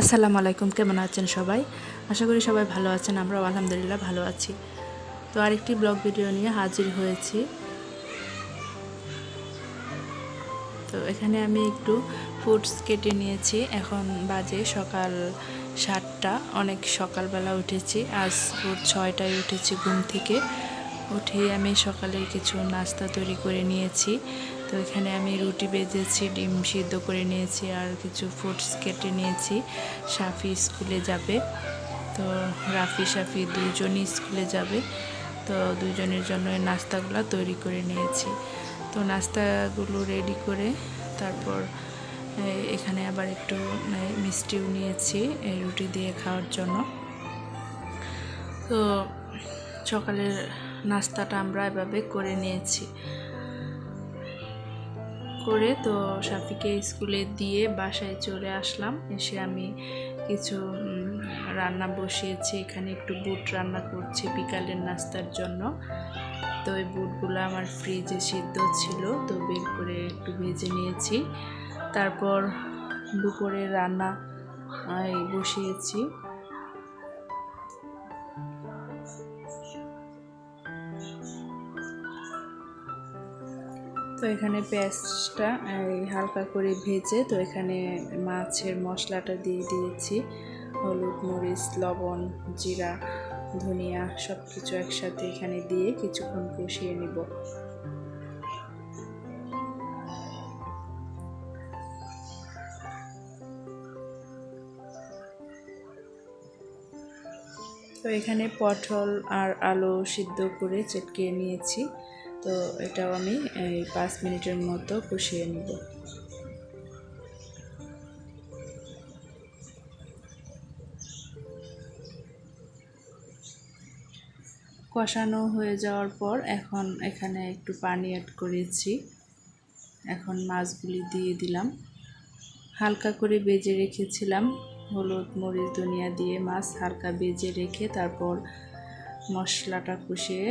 আসসালামু আলাইকুম, কেমন আছেন সবাই? আশা করি সবাই ভালো আছেন, আমরাও আলহামদুলিল্লাহ ভালো আছি। তো আরেকটি ব্লগ ভিডিও নিয়ে হাজির হয়েছি। তো এখানে আমি একটু ফুডস কেটে নিয়েছি। এখন বাজে সকাল সাতটা, অনেক সকালবেলা উঠেছি। আজ ভোর ছয়টায় উঠেছি ঘুম থেকে। উঠেই আমি সকালের কিছু নাস্তা তৈরি করে নিয়েছি। তো এখানে আমি রুটি বেজেছি, ডিম সিদ্ধ করে নিয়েছি আর কিছু ফ্রুটস কেটে নিয়েছি। সাফি স্কুলে যাবে। তো রাফি, সাফি দুজনই স্কুলে যাবে। তো দুজনের জন্য নাস্তাগুলো তৈরি করে নিয়েছি। তো নাস্তাগুলো রেডি করে তারপর এখানে আবার একটু মিষ্টিও নিয়েছি এই রুটি দিয়ে খাওয়ার জন্য। তো সকালের নাস্তাটা আমরা এভাবে করে নিয়েছি। করে তো সাফিকে স্কুলে দিয়ে বাসায় চলে আসলাম। এসে আমি কিছু রান্না বসিয়েছি। এখানে একটু বুট রান্না করছি বিকালের নাস্তার জন্য। তো ওই বুটগুলো আমার ফ্রিজে সিদ্ধ ছিল, তো বের করে একটু ভেজে নিয়েছি। তারপর দুপুরে রান্না বসিয়েছি। তো এখানে পেঁয়াজটা হালকা করে ভেজে তো এখানে মাছের মশলাটা দিয়ে দিয়েছি। হলুদ, মরিচ, লবণ, জিরা, ধনিয়া সব কিছু একসাথে এখানে দিয়ে কিছুক্ষণ কষিয়ে নিব। তো এখানে পটল আর আলু সিদ্ধ করে চেটকে নিয়েছি। তো এটাও আমি এই পাঁচ মিনিটের মতো কষিয়ে নেব। কষানো হয়ে যাওয়ার পর এখন এখানে একটু পানি অ্যাড করেছি। এখন মাছগুলি দিয়ে দিলাম। হালকা করে বেজে রেখেছিলাম। হলুদ, মরিচ, ধনিয়া দিয়ে মাছ হালকা বেজে রেখে তারপর মশলাটা কষিয়ে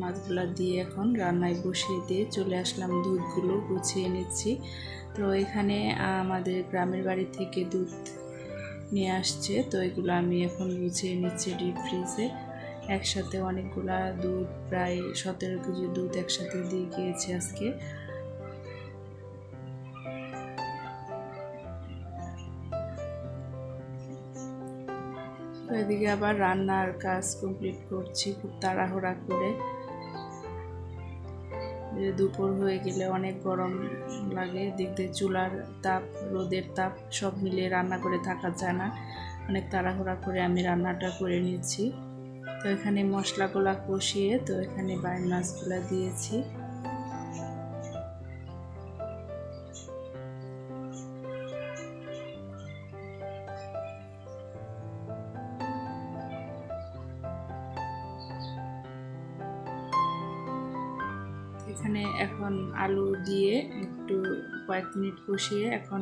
মাছগুলো দিয়ে এখন রান্নায় বসিয়ে দিয়ে চলে আসলাম, দুধগুলো গুছিয়ে নিচ্ছি। তো এখানে আমাদের গ্রামের বাড়ি থেকে দুধ নিয়ে আসছে, তো এগুলো আমি এখন গুছিয়ে নিচ্ছি ডিপ ফ্রিজে একসাথে অনেকগুলা দুধ, প্রায় সতেরো কেজি দুধ একসাথে দিয়ে গিয়েছে আজকে। এদিকে আবার রান্নার কাজ কমপ্লিট করছি, খুব তাড়াহুড়া করে। দুপুর হয়ে গেলে অনেক গরম লাগে, দেখতে চুলার তাপ, রোদের তাপ সব মিলিয়ে রান্না করে থাকা যায় না। অনেক তাড়াহুড়া করে আমি রান্নাটা করে নিয়েছি। তো এখানে মশলাগুলা কষিয়ে তো এখানে বাইন মাছগুলা দিয়েছি। এখানে এখন আলু দিয়ে একটু কয়েক মিনিট কষিয়ে এখন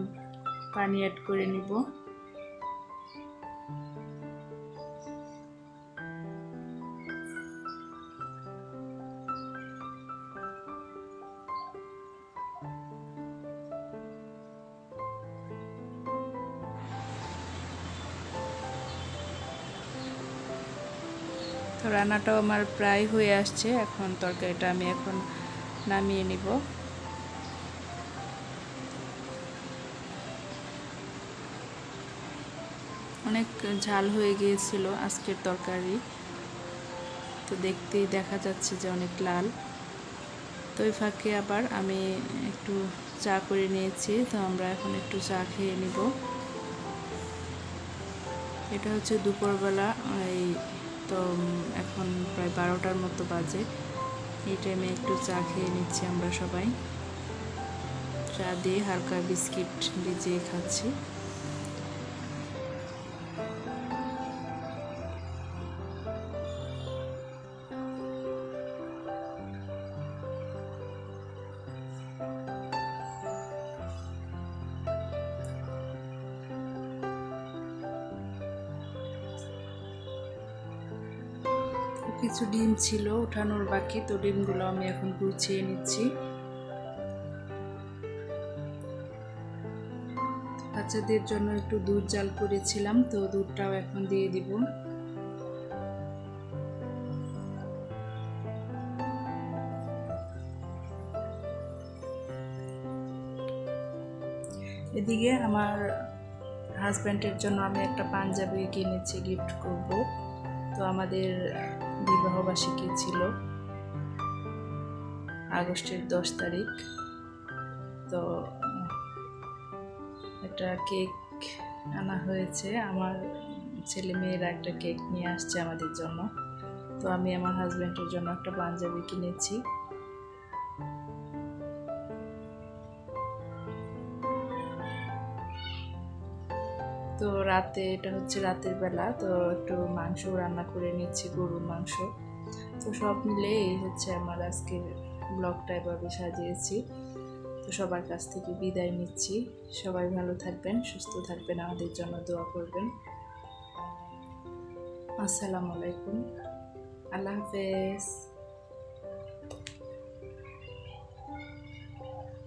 পানি অ্যাড করে নিব। রান্নাটাও আমার প্রায় হয়ে আসছে, এখন তরকারিটা আমি এখন নামিয়ে নিব। অনেক ঝাল হয়ে গিয়েছিল আজকের তরকারি। তো দেখতেই দেখা যাচ্ছে যে অনেক লাল। তো ওই ফাঁকে আবার আমি একটু চা করে নিয়েছি, তো আমরা এখন একটু চা খেয়ে নিব। এটা হচ্ছে দুপুরবেলা, এই তো এখন প্রায় বারোটার মতো বাজে। এই টাইমে একটু চা খেয়ে নিচ্ছি আমরা সবাই। চা দিয়ে হালকা বিস্কিট ভিজিয়ে খাচ্ছি। কিছু ডিম ছিল, ওঠানোর বাকি তো ডিমগুলো আমি এখন গুছিয়ে নিচ্ছি। বাচ্চাদের জন্য একটু দুধ জাল করেছিলাম, তো দুধটাও এখন দিয়ে দিব। এদিকে আমার হাজব্যান্ডের জন্য আমি একটা পাঞ্জাবি কিনেছি গিফট করব। তো আমাদের বিবাহবার্ষিকী ছিল। আগস্টের দশ তারিখ। তো, একটা কেক আনা হয়েছে। আমার ছেলে মেয়েরা একটা কেক নিয়ে আসছে আমাদের জন্য। তো আমি আমার হাজব্যান্ডের জন্য একটা পাঞ্জাবি কিনেছি। তো রাতে, এটা হচ্ছে রাতের বেলা। তো একটু মাংস রান্না করে নিচ্ছি, গরুর মাংস। তো সব মিলে এই হচ্ছে আমার আজকের ব্লগটা এভাবে সাজিয়েছি। তো সবার কাছ থেকে বিদায় নিচ্ছি। সবাই ভালো থাকবেন, সুস্থ থাকবেন, আমাদের জন্য দোয়া করবেন। আসসালামু আলাইকুম। আল্লাহ হাফেজ।